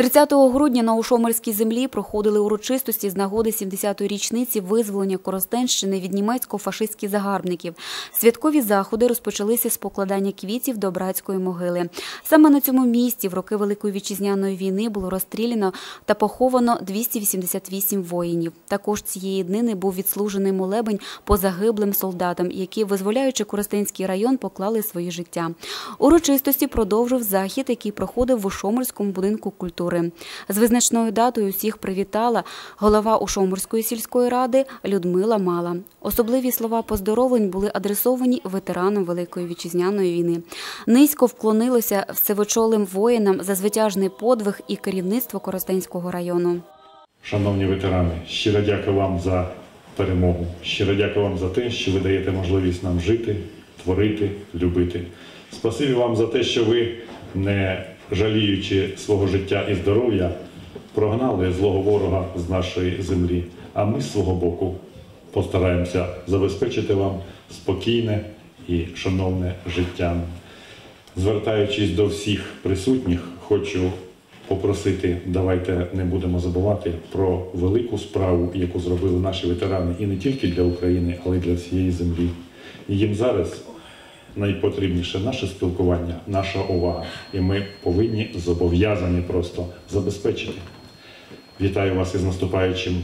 30 грудня на Ушомерській землі проходили урочистості з нагоди 70-ї річниці визволення Коростенщини від німецько-фашистських загарбників. Святкові заходи розпочалися з покладання квітів до братської могили. Саме на цьому місці в роки Великої вітчизняної війни було розстріляно та поховано 288 воїнів. Також цієї днини був відслужений молебень по загиблим солдатам, які, визволяючи Коростенський район, поклали свої життя. Урочистості продовжив захід, який проходив в Ушомерському будинку культури. З визначною датою усіх привітала голова Ушомерської сільської ради Людмила Мала. Особливі слова поздоровлень були адресовані ветеранам Великої вітчизняної війни. Низько вклонилося всевочолим воїнам за звитяжний подвиг і керівництво Коростенського району. Шановні ветерани, щиро дякую вам за перемогу. Щиро дякую вам за те, що ви даєте можливість нам жити, творити, любити. Спасибі вам за те, що ви, не жаліючи свого життя і здоров'я, прогнали злого ворога з нашої землі. А ми з свого боку постараємося забезпечити вам спокійне і шановне життя. Звертаючись до всіх присутніх, хочу попросити, давайте не будемо забувати про велику справу, яку зробили наші ветерани, і не тільки для України, але й для всієї землі. Їм зараз найпотрібніше наше спілкування, наша увага. І ми повинні зобов'язані просто забезпечити. Вітаю вас із наступаючим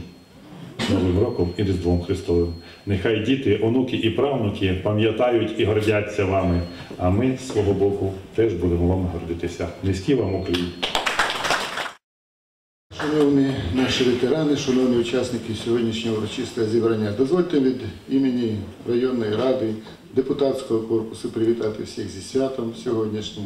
Новим роком і Різдвом Христовим. Нехай діти, онуки і правнуки пам'ятають і гордяться вами. А ми з свого боку теж будемо вам гордитися. Низькі вам Україні! Шановні наші ветерани, шановні учасники сьогоднішнього урочистого зібрання, дозвольте від імені районної ради, депутатського корпусу привітати всіх зі святом сьогоднішнім.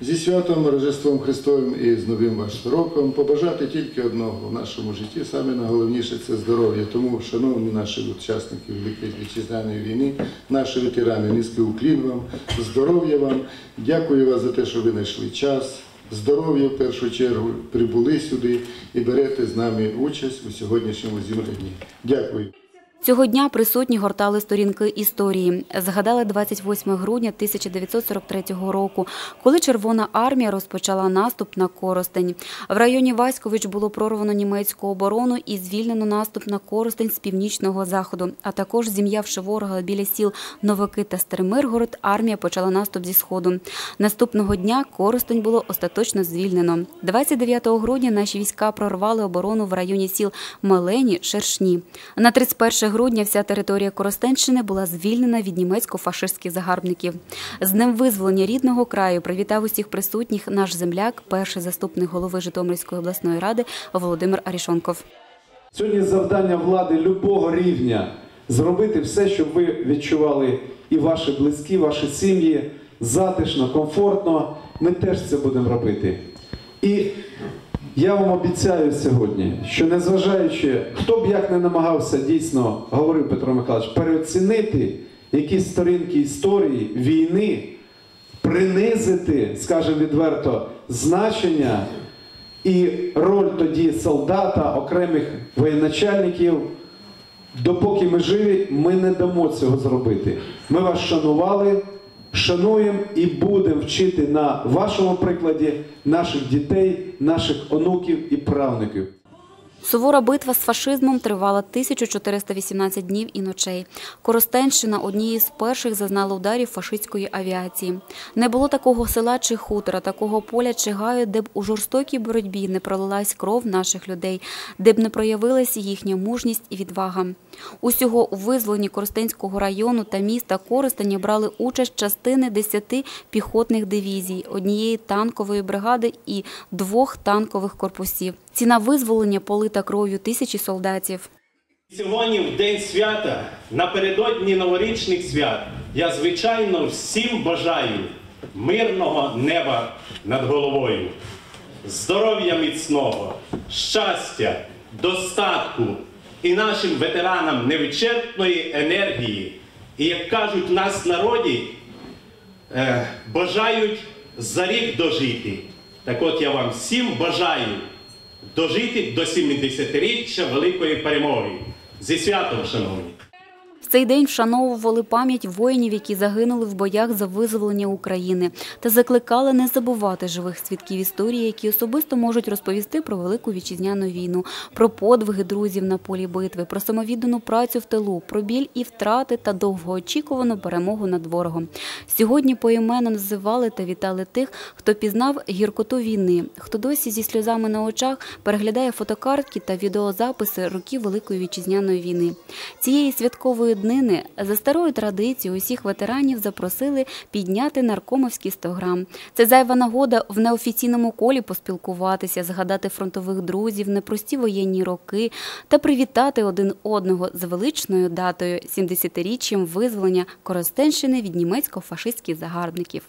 Зі святом Рождеством Христовим і з Новим ваш роком побажати тільки одного в нашому житті, саме найголовніше це здоров'я. Тому, шановні наші учасники Великої вітчизняної війни, наші ветерани, низький уклін вам, здоров'я вам. Дякую вас за те, що ви знайшли час. Здоров'я в першу чергу прибули сюди і берете з нами участь у сьогоднішньому зібранні. Дякую. Цього дня присутні гортали сторінки історії. Згадали 28 грудня 1943 року, коли Червона армія розпочала наступ на Коростень. В районі Васькович було прорвано німецьку оборону і звільнено наступ на Коростень з північного заходу. А також, зім'явши ворога біля сіл Новики та Старимиргород, армія почала наступ зі сходу. Наступного дня Коростень було остаточно звільнено. 29 грудня наші війська прорвали оборону в районі сіл Мелені, Шершні. На 31 грудня вся територія Коростенщини була звільнена від німецько-фашистських загарбників. З днем визволення рідного краю привітав усіх присутніх наш земляк, перший заступник голови Житомирської обласної ради Володимир Арішонков. Сьогодні завдання влади любого рівня зробити все, щоб ви відчували і ваші близькі, ваші сім'ї затишно, комфортно. Ми теж це будемо робити. І я вам обіцяю сьогодні, що незважаючи, хто б як не намагався дійсно, говорив Петро Михайлович, переоцінити якісь сторінки історії війни, принизити, скажімо відверто, значення і роль тоді солдата, окремих воєначальників. Допоки ми живі, ми не дамо цього зробити. Ми вас шанували, шануємо і будемо вчити на вашому прикладі наших дітей, наших онуків і правнуків. Сувора битва з фашизмом тривала 1418 днів і ночей. Коростенщина однією з перших зазнала ударів фашистської авіації. Не було такого села чи хутора, такого поля чи гаю, де б у жорстокій боротьбі не пролилась кров наших людей, де б не проявилася їхня мужність і відвага. Усього у визволенні Коростенського району та міста Коростеня брали участь частини 10 піхотних дивізій, однієї танкової бригади і двох танкових корпусів. Ціна визволення полита кров'ю тисячі солдатів. Сьогодні, в день свята, напередодні новорічних свят, я звичайно всім бажаю мирного неба над головою, здоров'я міцного, щастя, достатку і нашим ветеранам невичерпної енергії. І як кажуть нас в народі, е, бажають за рік дожити. Так от я вам всім бажаю дожити до 70-річчя великої перемоги. Зі святом, шановні! В цей день вшановували пам'ять воїнів, які загинули в боях за визволення України, та закликали не забувати живих свідків історії, які особисто можуть розповісти про велику вітчизняну війну, про подвиги друзів на полі битви, про самовіддану працю в тилу, про біль і втрати та довгоочікувану перемогу над ворогом. Сьогодні поіменно називали та вітали тих, хто пізнав гіркоту війни, хто досі зі сльозами на очах переглядає фотокартки та відеозаписи років Великої вітчизняної війни. Цієї святкової днини за старою традицією усіх ветеранів запросили підняти наркомовські 100 грам. Це зайва нагода в неофіційному колі поспілкуватися, згадати фронтових друзів, непрості воєнні роки та привітати один одного з величною датою 70-річчям визволення Коростенщини від німецько-фашистських загарбників.